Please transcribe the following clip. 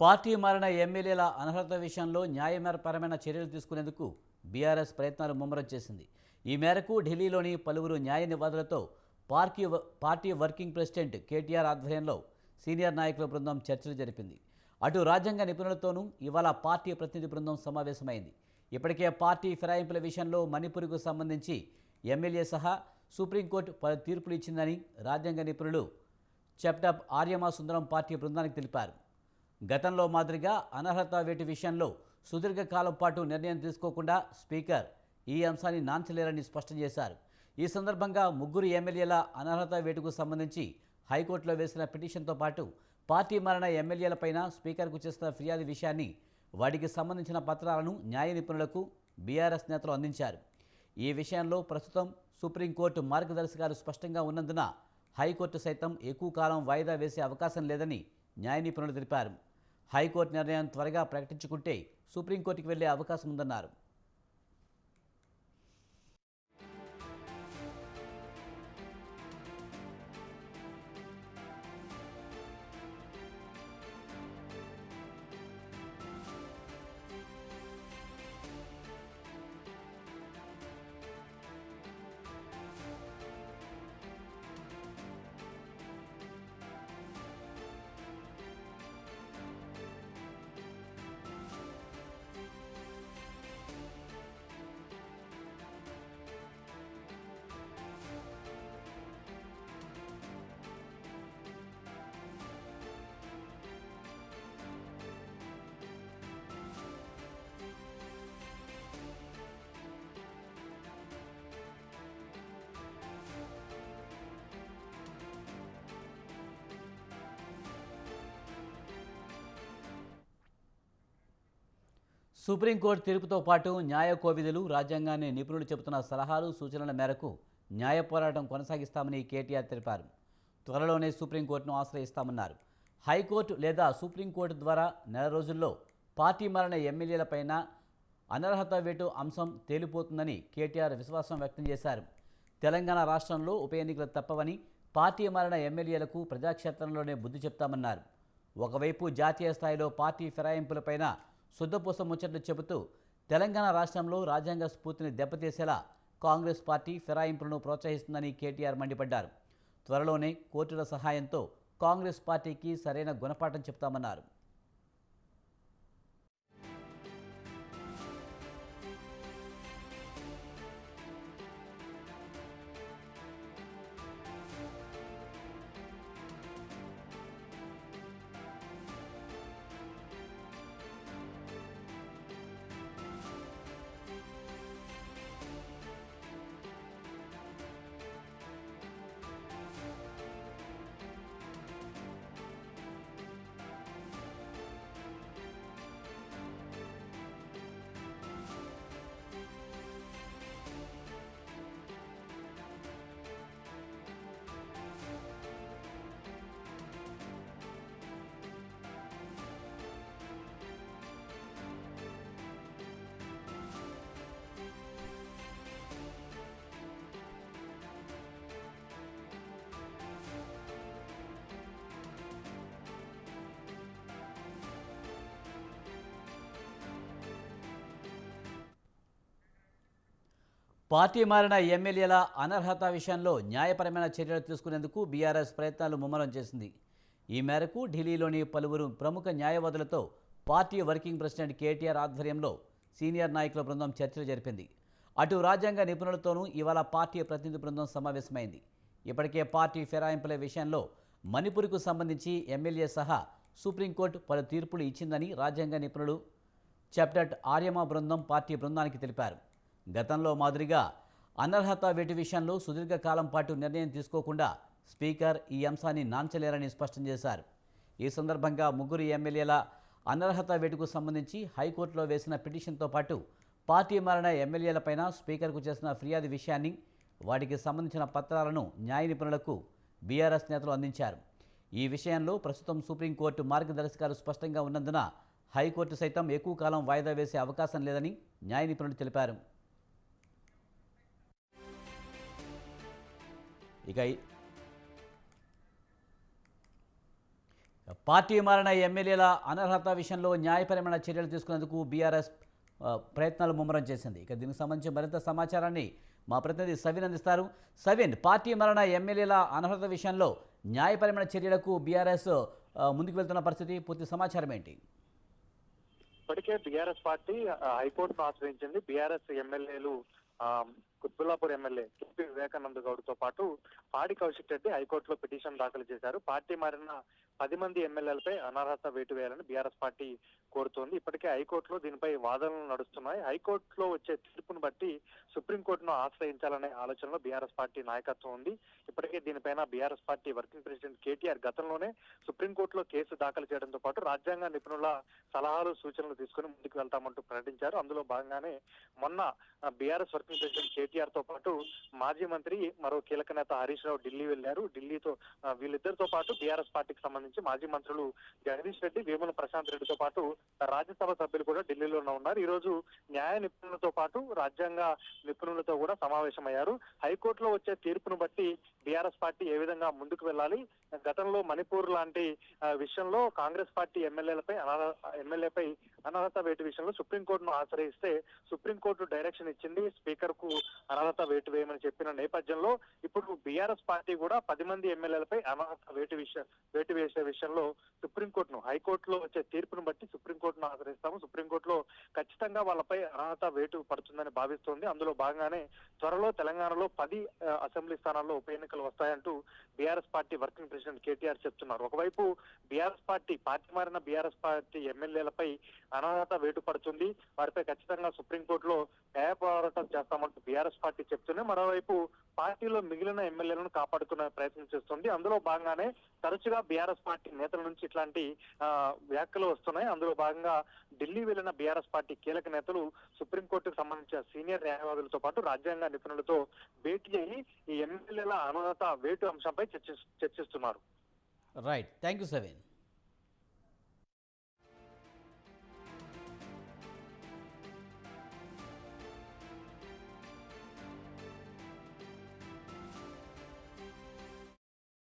Party మారిన ఎమ్మెల్యేల అనర్హత విషయంలో న్యాయపరమైన చర్యలు తీసుకునేందుకు బీఆర్ఎస్ ప్రయత్నాలు ముమ్మరం చేసింది. ఈ మేరకు ఢిల్లీలోని పలువురు న్యాయ నివాదులతో party party working president KTR ఆధ్వర్యంలో సీనియర్ నాయకుల బృందం చర్చలు జరిపింది. అటు రాజ్యాంగ నిపుణులతోనూ ఇవాళ పార్టీ ప్రతినిధి బృందం సమావేశమైంది. ఇప్పటికే పార్టీ ఫిరాయింపుల విషయంలో మణిపూర్కు సంబంధించి ఎమ్మెల్యే సహా సుప్రీంకోర్టు పలు తీర్పులు ఇచ్చిందని రాజ్యాంగ నిపుణులు చెప్టప్ ఆర్యమా సుందరం పార్టీ బృందానికి తెలిపారు. గతంలో మాదిరిగా అనర్హత వేటు విషయంలో సుదీర్ఘకాలం పాటు నిర్ణయం తీసుకోకుండా స్పీకర్ ఈ అంశాన్ని నాంచలేరని స్పష్టం చేశారు. ఈ సందర్భంగా ముగ్గురు ఎమ్మెల్యేల అనర్హత వేటుకు సంబంధించి హైకోర్టులో వేసిన పిటిషన్తో పాటు పార్టీ మరణ ఎమ్మెల్యేలపైన స్పీకర్కు చేసిన ఫిర్యాదు విషయాన్ని వాటికి సంబంధించిన పత్రాలను న్యాయ నిపుణులకు బీఆర్ఎస్ నేతలు అందించారు. ఈ విషయంలో ప్రస్తుతం సుప్రీంకోర్టు మార్గదర్శకాలు స్పష్టంగా ఉన్నందున హైకోర్టు సైతం ఎక్కువ కాలం వాయిదా వేసే అవకాశం లేదని న్యాయ నిపుణులు తెలిపారు. హైకోర్టు నిర్ణయం త్వరగా ప్రకటించుకుంటే సుప్రీంకోర్టుకు వెళ్ళే అవకాశం ఉందన్నారు. సుప్రీంకోర్టు తీర్పుతో పాటు న్యాయ కోవిధులు రాజ్యాంగాన్ని నిపుణులు చెబుతున్న సలహాలు సూచనల మేరకు న్యాయ పోరాటం కొనసాగిస్తామని కేటీఆర్ తెలిపారు. త్వరలోనే సుప్రీంకోర్టును ఆశ్రయిస్తామన్నారు. హైకోర్టు లేదా సుప్రీంకోర్టు ద్వారా నెల రోజుల్లో పార్టీ మరణ ఎమ్మెల్యేలపైన అనర్హత వేటు అంశం తేలిపోతుందని కేటీఆర్ విశ్వాసం వ్యక్తం చేశారు. తెలంగాణ రాష్ట్రంలో ఉప ఎన్నికలు తప్పవని పార్టీ మరణ ఎమ్మెల్యేలకు ప్రజాక్షేత్రంలోనే బుద్ధి చెప్తామన్నారు. ఒకవైపు జాతీయ స్థాయిలో పార్టీ ఫిరాయింపులపైన శుద్ధపూస ముచ్చట్లు చెబుతూ తెలంగాణ రాష్ట్రంలో రాజ్యాంగ స్ఫూర్తిని దెబ్బతీసేలా కాంగ్రెస్ పార్టీ ఫిరాయింపులను ప్రోత్సహిస్తుందని కేటీఆర్ మండిపడ్డారు. త్వరలోనే కోర్టుల సహాయంతో కాంగ్రెస్ పార్టీకి సరైన గుణపాఠం చెప్తామన్నారు పార్టీ మారిన ఎమ్మెల్యేల అనర్హత విషయంలో న్యాయపరమైన చర్యలు తీసుకునేందుకు బీఆర్ఎస్ ప్రయత్నాలు ముమ్మరం చేసింది. ఈ మేరకు ఢిల్లీలోని పలువురు ప్రముఖ న్యాయవాదులతో పార్టీ వర్కింగ్ ప్రెసిడెంట్ కేటీఆర్ ఆధ్వర్యంలో సీనియర్ నాయకుల బృందం చర్చలు జరిపింది. అటు రాజ్యాంగ నిపుణులతోనూ ఇవాళ పార్టీ ప్రతినిధి బృందం సమావేశమైంది. ఇప్పటికే పార్టీ ఫిరాయింపుల విషయంలో మణిపూర్కు సంబంధించి ఎమ్మెల్యే సహా సుప్రీంకోర్టు పలు తీర్పులు ఇచ్చిందని రాజ్యాంగ నిపుణులు చెప్టట్ ఆర్యమా బృందం పార్టీ బృందానికి తెలిపారు. గతంలో మాదిరిగా అనర్హత వేటు విషయంలో సుదీర్ఘకాలం పాటు నిర్ణయం తీసుకోకుండా స్పీకర్ ఈ అంశాన్ని నాంచలేరని స్పష్టం చేశారు. ఈ సందర్భంగా ముగ్గురు ఎమ్మెల్యేల అనర్హత వేటుకు సంబంధించి హైకోర్టులో వేసిన పిటిషన్తో పాటు పార్టీ మారిన ఎమ్మెల్యేలపైన స్పీకర్కు చేసిన ఫిర్యాదు విషయాన్ని వాటికి సంబంధించిన పత్రాలను న్యాయ నిపుణులకు బీఆర్ఎస్ నేతలు అందించారు. ఈ విషయంలో ప్రస్తుతం సుప్రీంకోర్టు మార్గదర్శకాలు స్పష్టంగా ఉన్నందున హైకోర్టు సైతం ఎక్కువ కాలం వాయిదా వేసే అవకాశం లేదని న్యాయ నిపుణులు తెలిపారు. ఇక పార్టీ మారిన ఎమ్మెల్యేల అనర్హత విషయంలో న్యాయపరమైన చర్యలు తీసుకునేందుకు బీఆర్ఎస్ ప్రయత్నాలు ముమ్మరం చేసింది. ఇక దీనికి సంబంధించి మరింత సమాచారాన్ని మా ప్రతినిధి సవిన్ అందిస్తారు. సవిన్ పార్టీ మరణ ఎమ్మెల్యేల అనర్హత విషయంలో న్యాయపరమైన చర్యలకు బీఆర్ఎస్ ముందుకు వెళ్తున్న పరిస్థితి పూర్తి సమాచారం ఏంటి? ఇప్పటికే బీఆర్ఎస్ పార్టీ హైకోర్టును ఆశ్రయించింది. బీఆర్ఎస్ ఎమ్మెల్యేలు కుత్బుల్లాపూర్ ఎమ్మెల్యే కేపీ వివేకానంద గౌడ్తో పాటు పాడి కౌశిక్ రెడ్డి హైకోర్టులో పిటిషన్ దాఖలు చేశారు. పార్టీ మారిన పది మంది ఎమ్మెల్యేలపై అనర్హత వేటు వేయాలని బీఆర్ఎస్ పార్టీ కోరుతోంది. ఇప్పటికే హైకోర్టులో దీనిపై వాదనలు నడుస్తున్నాయి. హైకోర్టులో వచ్చే తీర్పును బట్టి సుప్రీంకోర్టును ఆశ్రయించాలనే ఆలోచనలో బీఆర్ఎస్ పార్టీ నాయకత్వం ఉంది. ఇప్పటికే దీనిపైన BRS party working president KTR గతంలోనే సుప్రీంకోర్టులో కేసు దాఖలు చేయడంతో పాటు రాజ్యాంగ నిపుణుల సలహాలు సూచనలు తీసుకుని ముందుకు వెళ్తామంటూ ప్రకటించారు. అందులో భాగంగానే మొన్న బీఆర్ఎస్ వర్కింగ్ ప్రెసిడెంట్ కేటీఆర్తో పాటు మాజీ మంత్రి మరో కీలక నేత హరీష్ రావు ఢిల్లీ వెళ్ళారు ఢిల్లీతో వీళ్ళిద్దరితో పాటు బీఆర్ఎస్ పార్టీకి సంబంధించి మాజీ మంత్రులు జగదీష్ రెడ్డి వేముల ప్రశాంత్ రెడ్డితో పాటు రాజ్యసభ సభ్యులు కూడా ఢిల్లీలోనే ఉన్నారు. ఈ రోజు న్యాయ నిపుణులతో పాటు రాజ్యాంగ నిపుణులతో కూడా సమావేశమయ్యారు. హైకోర్టులో వచ్చే తీర్పును బట్టి బీఆర్ఎస్ పార్టీ ఏ విధంగా ముందుకు వెళ్ళాలి? గతంలో మణిపూర్ లాంటి విషయంలో కాంగ్రెస్ పార్టీ ఎమ్మెల్యేలపై అనర్హ ఎమ్మెల్యేపై అనర్హత వేటు విషయంలో సుప్రీంకోర్టును ఆశ్రయిస్తే సుప్రీంకోర్టు డైరెక్షన్ ఇచ్చింది స్పీకర్కు అనర్హత వేటు వేయమని చెప్పిన నేపథ్యంలో ఇప్పుడు బీఆర్ఎస్ పార్టీ కూడా పది మంది ఎమ్మెల్యేలపై అనర్హత వేటు విషయం వేటు వేసే విషయంలో సుప్రీంకోర్టును హైకోర్టులో వచ్చే తీర్పును బట్టి సుప్రీంకోర్టును ఆశ్రయిస్తాము. సుప్రీంకోర్టులో ఖచ్చితంగా వాళ్ళపై అనర్హత వేటు పడుతుందని భావిస్తోంది. అందులో భాగంగానే త్వరలో తెలంగాణలో పది అసెంబ్లీ స్థానాల్లో ఉప ఎన్నికలు వస్తాయంటూ BRS party working president KTR చెప్తున్నారు. ఒకవైపు బీఆర్ఎస్ పార్టీ పార్టీ మారిన బీఆర్ఎస్ పార్టీ ఎమ్మెల్యేలపై అనర్హత వేటు పడుతుంది వారిపై ఖచ్చితంగా సుప్రీంకోర్టులో న్యాయ పోరాటం చేస్తామంటూ బీఆర్ఎస్ పార్టీ చెప్తూనే మరోవైపు పార్టీలో మిగిలిన ఎమ్మెల్యేలను కాపాడుకునే ప్రయత్నం చేస్తుంది. అందులో భాగంగానే తరచుగా బీఆర్ఎస్ పార్టీ నేతల నుంచి ఇట్లాంటి వ్యాఖ్యలు వస్తున్నాయి. అందులో భాగంగా ఢిల్లీ వెళ్ళిన బీఆర్ఎస్ పార్టీ కీలక నేతలు సుప్రీంకోర్టుకు సంబంధించిన సీనియర్ న్యాయవాదులతో పాటు రాజ్యాంగ నిపుణులతో భేటీ అయ్యి ఈ ఎమ్మెల్యేల అనున్నత వేటు అంశంపై చర్చి చర్చిస్తున్నారు. Right thank you Saveen